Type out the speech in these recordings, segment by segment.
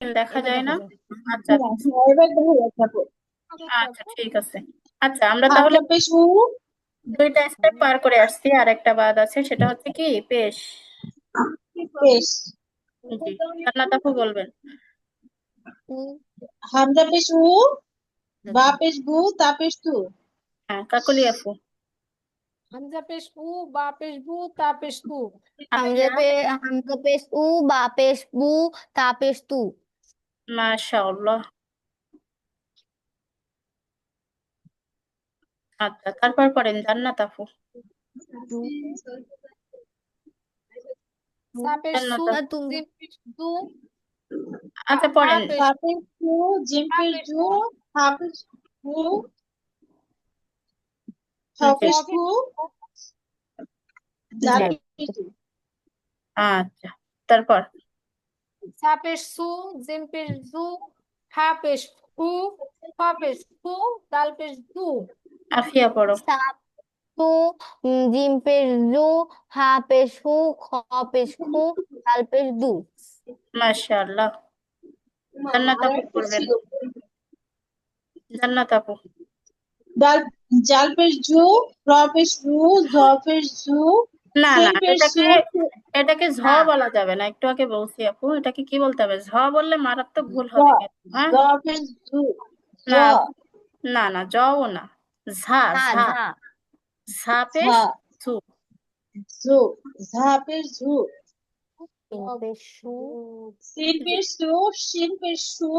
দেখা যায় না? আচ্ছা। আচ্ছা ঠিক আছে। আচ্ছা আমরা তাহলে হামজা পেশ দুইটা স্টেপ পার করে আসছি আর একটা বাদ আছে সেটা হচ্ছে কি পেশ। পেশ। জান্নাত আপু বলবেন। হামজা পেশ উ বা পেশ বু তা পেশ তু। হ্যাঁ কাকলি আপু। হামজা পেশ উ বা পেশ বু তা পেশ তু। হামজা পে হামজা পেশ উ বা পেশ বু তা পেশ তু। মাশাআল্লাহ। আচ্ছা তারপর পড়েন জান্নাত আপু। সা জান্নাত সু আচ্ছা পড়েন। পেশ তা পেশ তু জিম হা পেশ পেশ জু কু পেশ দাল জি পেশ তু আচ্ছা তারপর? সা পেশ সু জিম পেশ জু হা পেশ হু হ পেশ হু দাল পেশ দু আফিয়া পড়ো সা জিম পেশ জু হা পেশ হু খ পেশ খু দাল পেশ দু মাশাআল্লাহ জান্নাত আপু ছিল জান্নাত আপু দাল জাল পেশ জু র পেশ রু জ পেশ জু না না এটাকে এটাকে ঝ বলা যাবে না। একটু আগে বলছি আপু এটাকে কি বলতে হবে? ঝ বললে মারাত্মক ভুল হবে হ্যাঁ? না না না জও না। ঝা ঝা। ঝা। ঝা ঝা। ঝু। ঝা পেশ ঝু। সিন সু সিন সু সু।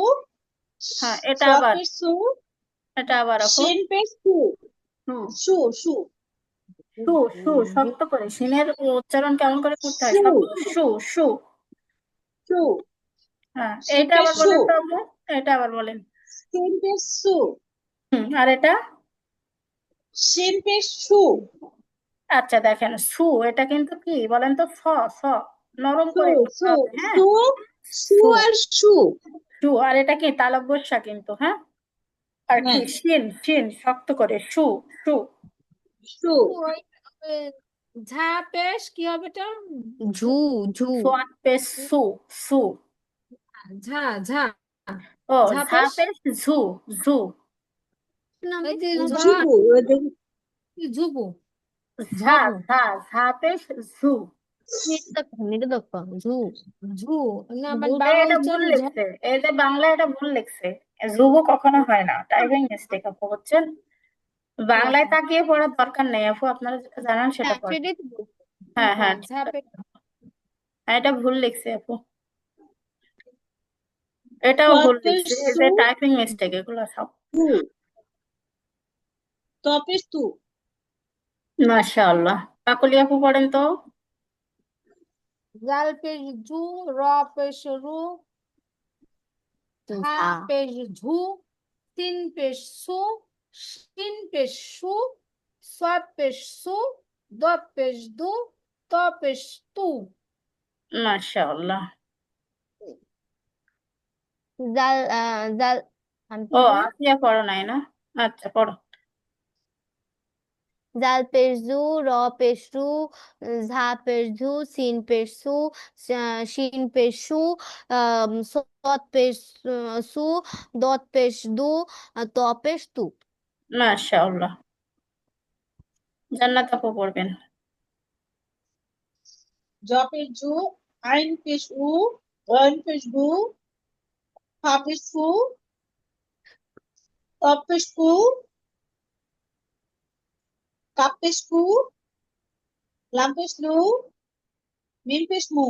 হ্যাঁ এটা আবার। সু। এটা আবার আপু। শিন পেশ সু। হুম। সু সু। সু সু শক্ত করে। সিনের উচ্চারণ কেমন করে করতে হয়? সু সু সু হ্যাঁ পেশ আবার বলেন তো এটা আবার বলেন। সু হুম আর এটা? সু আচ্ছা দেখেন সু এটা কিন্তু কি বলেন তো? ফ ফ। নরম করে সু হ্যাঁ? সু সু সু আর সু সু আর এটা কি তালব্য বসা কিন্তু হ্যাঁ? আর কি? হ্যাঁ। শিন শিন শক্ত করে সু সু সু ওই ওই ঝা পেশ কি হবে এটা? ঝু ঝু পেশ সু সু। ঝা ঝা। ও ঝা। ঝা পেশ ঝুবু ঝা ঝা পেশ বাংলা এটা ভুল লিখছে। এই বাংলা এটা ভুল লিখছে। ঝুবু কখনো হয় না। টাইপিং মিস্টেক আপু বুঝছেন? বাংলায় তাকিয়ে পড়ার দরকার নেই আপু আপনারা যেটা জানান সেটা হ্যাঁ পড়েন। হ্যাঁ হ্যাঁ। ঠিক আছে হ্যাঁ, এটা ভুল লিখছে আপু। এটাও ভুল লিখছে এই যে টাইপিং মিস্টেক এগুলো সব। তু তপেশ তু। মাশাআল্লাহ। কাকলি আপু পড়েন তো। জাল পেশ জু র পেশ রু হা ঝা। পেশ ঝু সিন পেশ সু শিন পেশ সু সাদ পেশ সু দত পেশ দু ত পেশ তু মাশাআল্লাহ। জাল জাল ও বলি পড়ো নাই না? আচ্ছা পড়ো। জাল পেশ র পেশ ঝা পেশ সিন পেশ শিন পেশ সৎ পেশ আহ, সু দত পেশ দু ত পেশ তু মাশাআল্লাহ। জান্নাত আপু পড়বেন। জ পেশ জু, আইন পেশ উ গইন পেশ গু ফা ফু, তপ পেশ কু কাপ পেশ কু লু, মিম মু।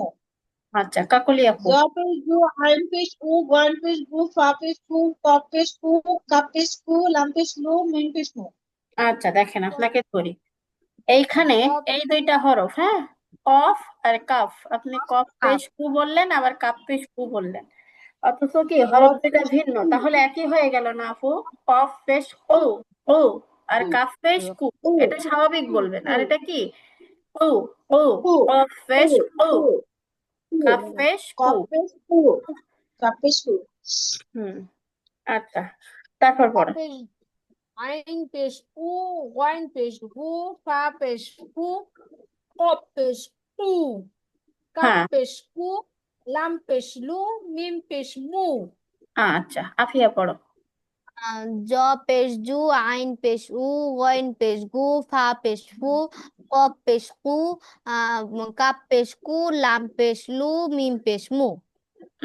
আচ্ছা কাকলি আপু। জ পেশ জু আইন পেশ উ গইন পেশ গু ফা পেশ ফু তপ পেশ কু কাপ পেশ কু লাম পেশ লু মিম পেশ মু আচ্ছা দেখেন আপনাকে ধরি। এইখানে এই দুইটা হরফ হ্যাঁ? কফ আর কাফ। আপনি কফ পেশ কু বললেন আবার কাপ পেশ কু বললেন। অথচ কি হরফ দুইটা ভিন্ন? তাহলে একই হয়ে গেল না আপু? কফ পেশ ও ও আর কাফ পেশ কু এটা স্বাভাবিক বলবেন। আর এটা কি? ও ও কফ পেশ ও উ কাফ পেশ কু কাপ পেশ কু কাপ পেশ কু হুম আচ্ছা তারপর পড়ো আইন পেশ উ ওয়াইন পেশ হু ফা পেশ কপ পেশ কাপ পেশ কু লাম পেশ লু মিম পেশ মু আচ্ছা আফিয়া পড়ো। জ পেশ জু আইন পেশ উ গইন পেশ গু ফা পেশ ফু কপ পেশ কু আহ, কাপ পেশ কু লাম পেশ লু মিম পেশ মু।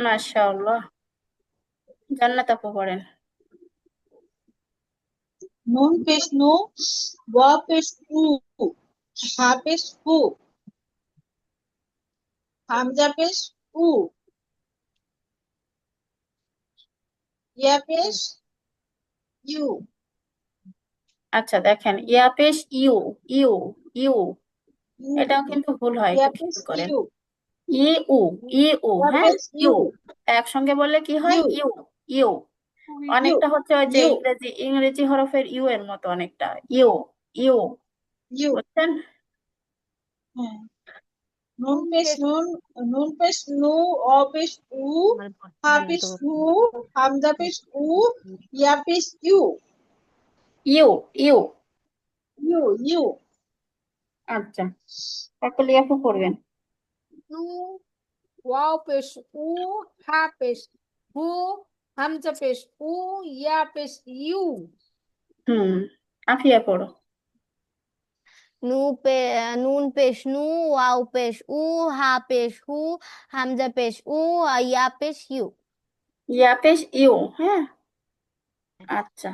মাশাআল্লাহ। জান্নাত আপু পড়েন। নুন পেশ নু ওয়া পেশ উ হা পেশ হু হামজা পেশ উ ইয়া পেশ ইউ। আচ্ছা দেখেন ইয়া পেশ ইউ ইউ ইউ এটাও কিন্তু ভুল হয় করেন। ইউ। ই উ ই উ হ্যাঁ ইউ। ইউ। একসঙ্গে বললে কি হয়? ইউ। ইউ ইউ। অনেকটা হচ্ছে ওই যে ইউ। ইংরেজি ইংরেজি হরফের ইউ এর মতো অনেকটা। ইউ ইউ। ইউ। বুঝছেন? হ্যাঁ। নুন নুন পেশ নুন নুন পেশ নু অ পেশ উ হা পেশ হু হামজা পেশ উ ইয়া পেশ ইউ। ইউ ইউ ইউ ইউ আচ্ছা কাকলি আপু পড়বেন নু ওয়াও পেশ উ হা পেশ হু হামজা পেশ উ ইয়া পেশ ইউ হুম আফিয়া পড়ো নু পে নুন পেশ নু ওয়াও পেশ উ হা পেশ হু হামজা পেশ উ আর ইয়া পেশ ইউ ইয়া পেশ ইউ হ্যাঁ আচ্ছা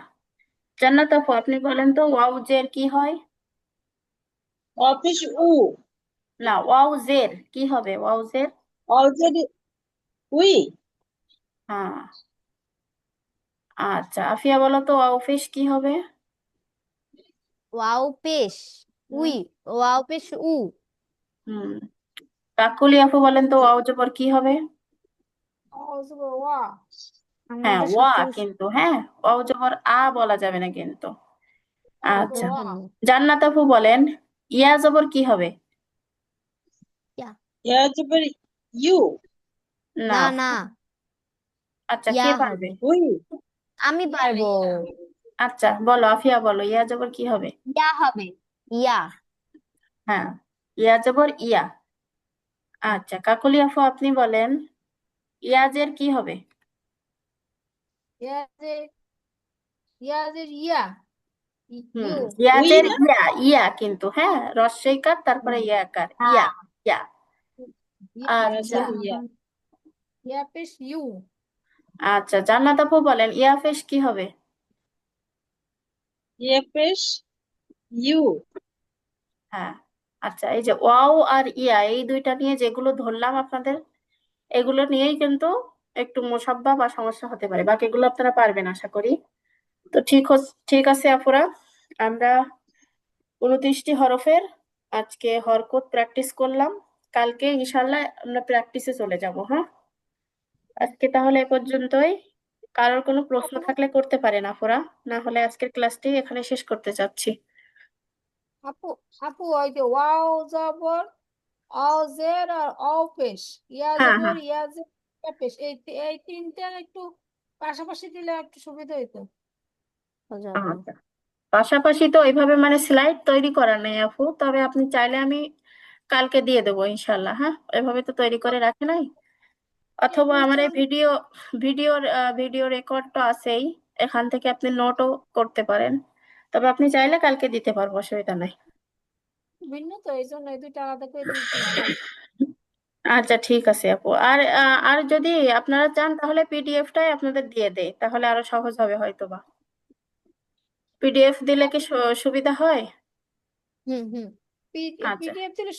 জান্নাত আপু আপনি বলেন তো ওয়াও জের কি হয়? অফিস উ। না ওয়াও জের কি হবে ওয়াও জের? অলরেডি উই। হ্যাঁ। আচ্ছা আফিয়া বলো তো ওয়াও পেশ কি হবে? ওয়াও পেশ উই ওয়াও পেশ উ। হুম। কাকলি আপু বলেন তো ওয়াও জবর কি হবে? অজবর ওয়া। হ্যাঁ আমাদের ওয়া সাথে কিন্তু হ্যাঁ ওয়াও জবর আ বলা যাবে না কিন্তু। আচ্ছা। ওয়া। জান্নাত আপু বলেন ইয়া জবর কি হবে? ইয়া। জবর ইউ। না। না না। আচ্ছা ইয়া কে হবে। পারবে? উই। আমি পারব। আচ্ছা বলো আফিয়া বলো ইয়া জবর কি হবে? ইয়া হবে ইয়া। হ্যাঁ ইয়া জবর ইয়া। আচ্ছা কাকলি আপু আপনি বলেন ইয়াজের কি হবে? ইয়াজে ইয়াজের ইয়া হুম ইউ ইয়াজের ইয়া ইয়া কিন্তু হ্যাঁ রস্বইকার তারপরে ইয়া কার ইয়া ইয়া ইয়া আচ্ছা ইয়াজের ইয়া ইয়া পেশ ইউ আচ্ছা জান্নাত আপু বলেন ইয়া পেশ কি হবে ইয়া পেশ ইউ হ্যাঁ আচ্ছা এই যে ওয়াও আর ইয়া এই দুইটা নিয়ে যেগুলো ধরলাম আপনাদের এগুলো নিয়েই কিন্তু একটু মোসাব্বা বা সমস্যা হতে পারে। বাকিগুলো আপনারা পারবেন আশা করি। তো ঠিক ঠিক আছে আপুরা। আমরা উনত্রিশটি হরফের আজকে হরকত প্র্যাকটিস করলাম। কালকে ইনশাল্লাহ আমরা প্র্যাকটিসে চলে যাব হ্যাঁ? আজকে তাহলে এ পর্যন্তই। কারোর কোনো প্রশ্ন থাকলে করতে পারেন আপুরা। না হলে আজকের ক্লাসটি এখানে শেষ করতে চাচ্ছি। আপু আপু ওই যে ওয়াও জবর জের আর অও পেশ। ইয়া জবর ইয়া জের পেশ এই এই তিনটা একটু পাশাপাশি দিলে একটু সুবিধা হতো সোজা আচ্ছা। পাশাপাশি তো ওইভাবে মানে স্লাইড তৈরি করা নেই আপু তবে আপনি চাইলে আমি কালকে দিয়ে দেবো ইনশাল্লাহ হ্যাঁ? এভাবে তো তৈরি করে রাখে নাই। অথবা আমার এই ভিডিও ভিডিওর ভিডিও রেকর্ড তো আছেই এখান থেকে আপনি নোটও করতে পারেন। তবে আপনি চাইলে কালকে দিতে পারব অসুবিধা নাই। ভিন্ন তো এই জন্য দুইটা আলাদা করে দিতে আচ্ছা ঠিক আছে আপু। আর আর যদি আপনারা চান তাহলে পিডিএফটাই আপনাদের দিয়ে দেয় তাহলে আরও সহজ হবে হয়তো বা পিডিএফ দিলে কি সুবিধা হয়? হুম হুম। আচ্ছা। পিডিএফ দিলে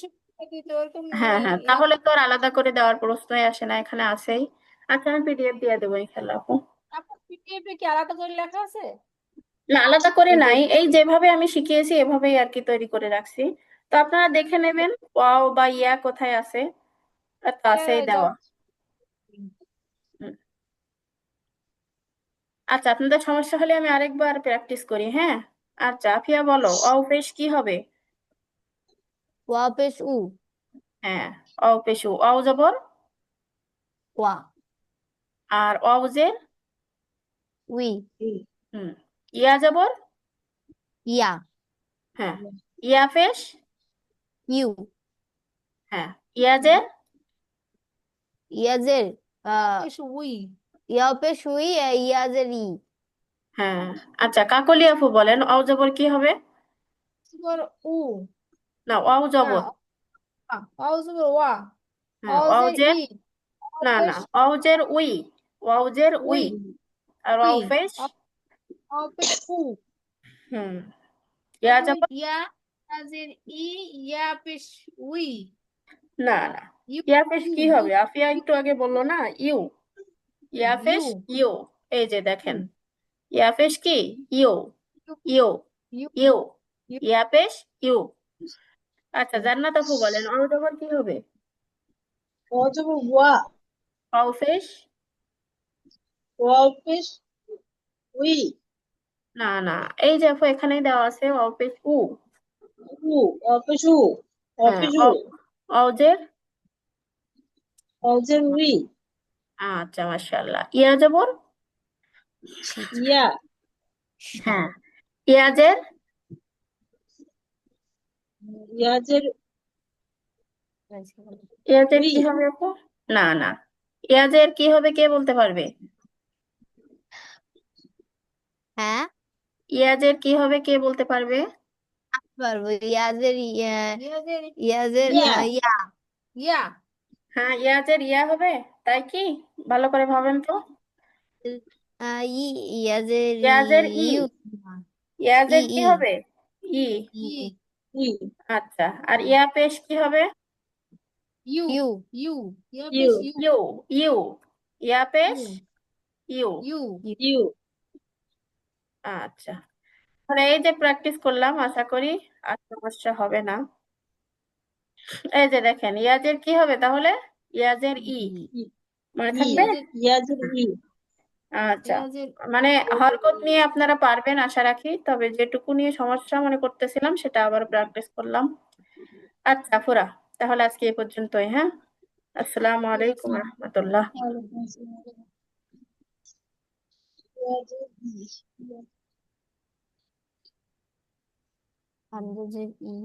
দিত ওরকম হ্যাঁ হ্যাঁ তাহলে তো আর আলাদা করে দেওয়ার প্রশ্নই আসে না এখানে আছেই। আচ্ছা আমি পিডিএফ দিয়ে দেবো ইনশাল্লাহ আপু। পিডিএফ কি আলাদা করে লেখা আছে? না আলাদা করে নাই। এই যেভাবে আমি শিখিয়েছি এভাবেই আর কি তৈরি করে রাখছি। তো আপনারা দেখে নেবেন ওয়াও বা ইয়া কোথায় আছে। দেওয়া আচ্ছা আপনাদের সমস্যা হলে আমি আরেকবার প্র্যাকটিস করি হ্যাঁ? আচ্ছা আফিয়া বলো অও পেশ কি হবে? ওয়াও পেশ উ। হ্যাঁ অও পেশ উ। অও জবর? ওয়া আর অও জের উই। হুম ইয়া জবর? ইয়া। হ্যাঁ ইয়া পেশ ইউ। হ্যাঁ ইয়া জের ইয়াজের আহ পেশ উই। ইয়া পেশ উই ইয়াজের ই। হ্যাঁ আচ্ছা কাকলি আপু বলেন অ জবর কি হবে? জবর উ। না অ জবর। ওয়া। হ্যাঁ অ জের ই। না না অ জের উই অ জের উই। উই। আর অ উই পেশ? উ। হুম ইয়া জবর? ইয়া তাজের ই ইয়া পেশ উই। না না। ইয়া ইউ কি হবে? আফিয়া একটু আগে বলল না? ইউ। ইয়া পেশ ইউ। এই যে দেখেন। ইয়া পেশ কি? ইউ। ইউ। ইউ। ইউ ইউ। ইয়া আচ্ছা জান্নাত আপু বলেন অ জবর কি হবে? ওয়া জবর ওয়া। অ পেশ উই। না না। এই যে আপু এখানেই দেওয়া আছে অ উ। উ ওয়া উ। ওয়া হ্যাঁ অ উ। অ জের ওয়া উই। আচ্ছা মাশাআল্লাহ। ইয়া জবর ইয়া। হ্যাঁ। ইয়াজের? ইয়া জের ইয়াজের উই। কি হবে আপু? না না। ইয়াজের কি হবে কে বলতে পারবে? হ্যাঁ? ইয়াজের কি হবে কে বলতে পারবে? পারব ইয়াজের ইয়া ইয়াজের ইয়াজের ইয়া ইয়া ইয়া হ্যাঁ ইয়াজের ইয়া হবে তাই কি ভালো করে ভাবেন তো ই ইয়াজের ইয়াজের ই ইউ ইয়াজের কি ই হবে ই ই ই ই আচ্ছা আর ইয়া পেশ কি হবে ইউ ইউ ইউ ইয়া ইউ পেশ ইউ ইউ ইউ ইয়া পেশ ইউ ইউ ইউ ইউ আচ্ছা তাহলে এই যে প্র্যাকটিস করলাম আশা করি আর সমস্যা হবে না। এই যে দেখেন ইয়াজের কি হবে তাহলে? ইয়াজের ই। মনে থাকবে? ইয়াজের ইয়া ই। আচ্ছা ইয়াজের মানে হরকত নিয়ে আপনারা পারবেন আশা রাখি। তবে যেটুকু নিয়ে সমস্যা মনে করতেছিলাম সেটা আবার প্র্যাকটিস করলাম। আচ্ছা ফুরা তাহলে আজকে এই পর্যন্তই হ্যাঁ? আসসালামু আলাইকুম রহমতুল্লাহ। জের ই